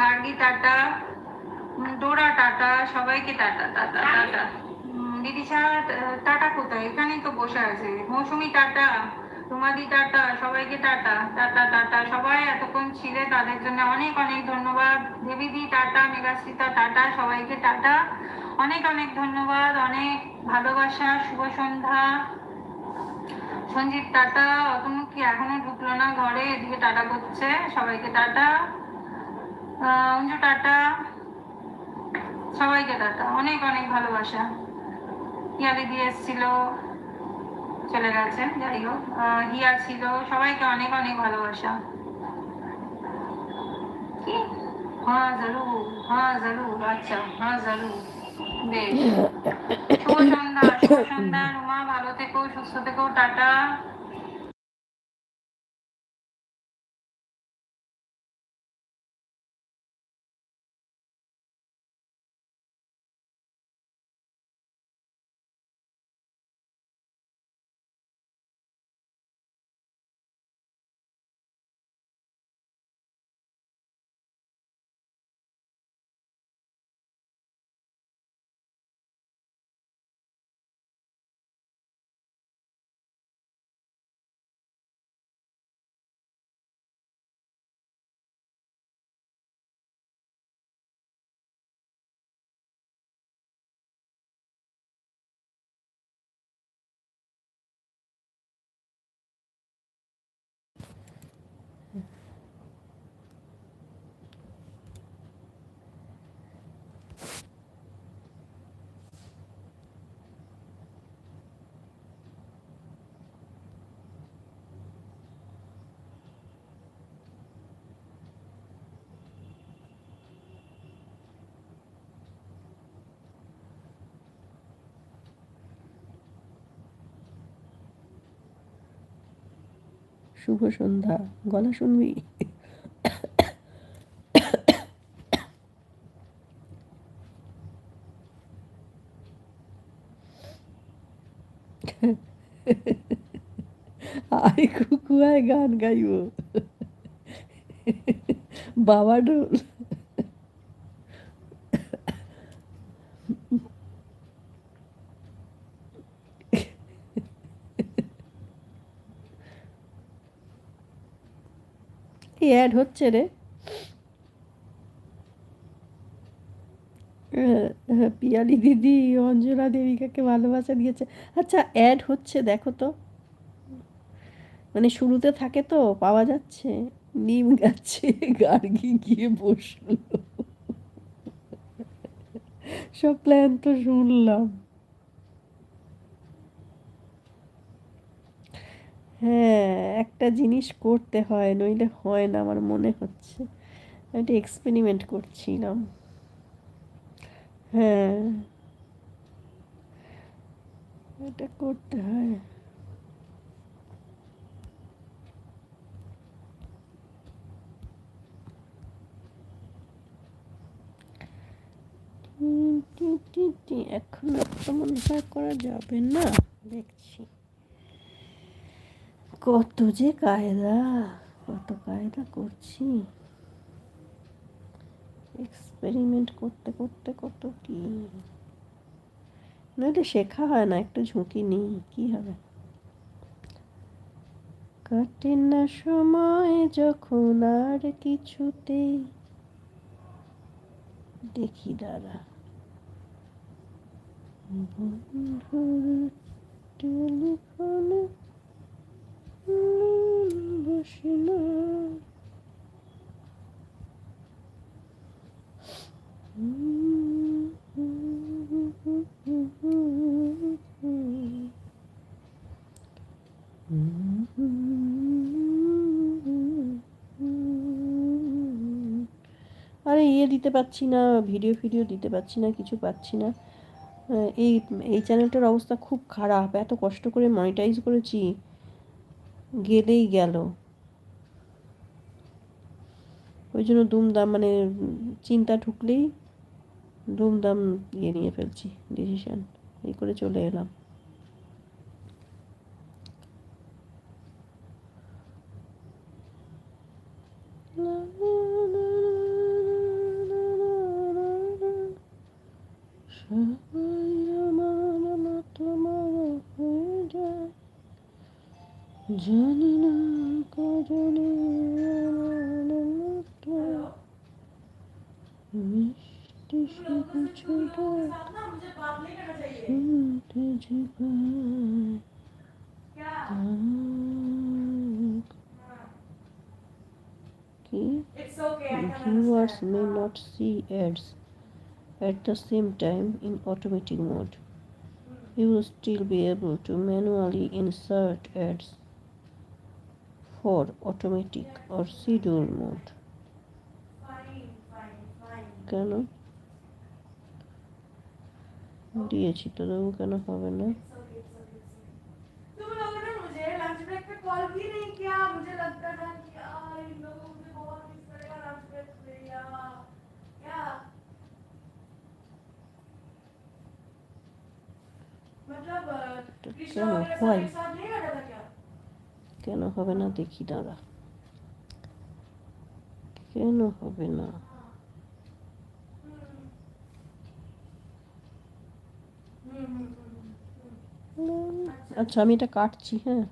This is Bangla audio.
গার্গি টাটা ডোরা টাটা সবাইকে টাটা টাটা টাটা। দিদিশা টাটা কোথায়? এখানেই তো বসে আছে। মৌসুমি টাটা টাটা সবাইকে টাটা টাটা টাটা। সবাই এতক্ষণ ছিলে তাদের জন্য অনেক অনেক ধন্যবাদ। দেবীদি টাটা মেঘাশ্রিতা টাটা সবাইকে টাটা। অনেক অনেক ধন্যবাদ অনেক ভালোবাসা শুভ সন্ধ্যা। সঞ্জিত টাটা অতনু কি এখনও ঢুকলো না ঘরে? এদিকে টাটা করছে সবাইকে টাটা। অঞ্জু টাটা। সবাইকে টাটা। অনেক অনেক ভালোবাসা। হিয়া দিদি এসছিল, চলে গেছেন যাই হোক। হিয়া ছিল, সবাইকে অনেক অনেক ভালোবাসা। কি? হ্যাঁ জরুর হ্যাঁ জরুর আচ্ছা হ্যাঁ জরুর। বেশ। শুভ সন্ধ্যা শুভ সন্ধ্যা, রুমা, ভালো থেকো, সুস্থ থেকো, টাটা। শুভ সন্ধ্যা। গলা শুনবি? আই কুকু আয় গান গাইব। বাবা ডোল কি অ্যাড হচ্ছে রে? পিয়ালি দিদি, অঞ্জনা দেবিকাকে ভালোবাসা দিয়েছে। আচ্ছা অ্যাড হচ্ছে, দেখো তো। মানে শুরুতে থাকে তো, পাওয়া যাচ্ছে, নিম গাছে গার্গি গিয়ে বসল। সব প্ল্যান তো শুনলাম। হ্যাঁ একটা জিনিস করতে হয়, নইলে হয় না আমার মনে হচ্ছে। আমি একটা এক্সপেরিমেন্ট করছিলাম। হ্যাঁ। এটা করতে হয়। এখন তো মনে হয় করা যাবে না। দেখছি। কত যে কায়দা, কত কায়দা করছি। এক্সপেরিমেন্ট করতে করতে কত কি? নইলে শেখা হয় না, একটু ঝুঁকি নিই, কি হবে? কাটে না সময় যখন আর কিছুতেই দেখি দাদা বন্ধুর টেলিফোনে আরে ইয়ে দিতে পারছি না ভিডিও ফিডিও দিতে পারছি না, কিছু পাচ্ছি না। এই এই চ্যানেলটার অবস্থা খুব খারাপ, এত কষ্ট করে মনিটাইজ করেছি। গেলেই গেল। ওই জন্য দুমদাম মানে চিন্তা ঢুকলেই দুমদাম ইয়ে নিয়ে ফেলছি ডিসিশান এই করে চলে এলাম। জানি না কজনে আমার মতো মিষ্টি সে কিছুটা শুনতে যে পায় কি It's okay, I can viewers understand. may not see ads at the same time in automatic mode. You will still be able to manually insert ads for automatic or schedule mode. Fine, fine, fine. কেন দিয়েছি তো তবু কেন হবে না It's okay, it's okay, it's okay. तुम लोगों ने मुझे लंच ब्रेक पे कॉल भी नहीं किया मुझे लगता था कि यार इन लोगों मुझे बहुत मिस करेगा लंच ब्रेक पे या क्या मतलब अ, तो कृष्णा क्या वगैरह हुआ? सब एक साथ नहीं बैठा था क्या কেন হবে না? দেখি দাদা কেন হবে না? আচ্ছা আমি এটা কাটছি হ্যাঁ।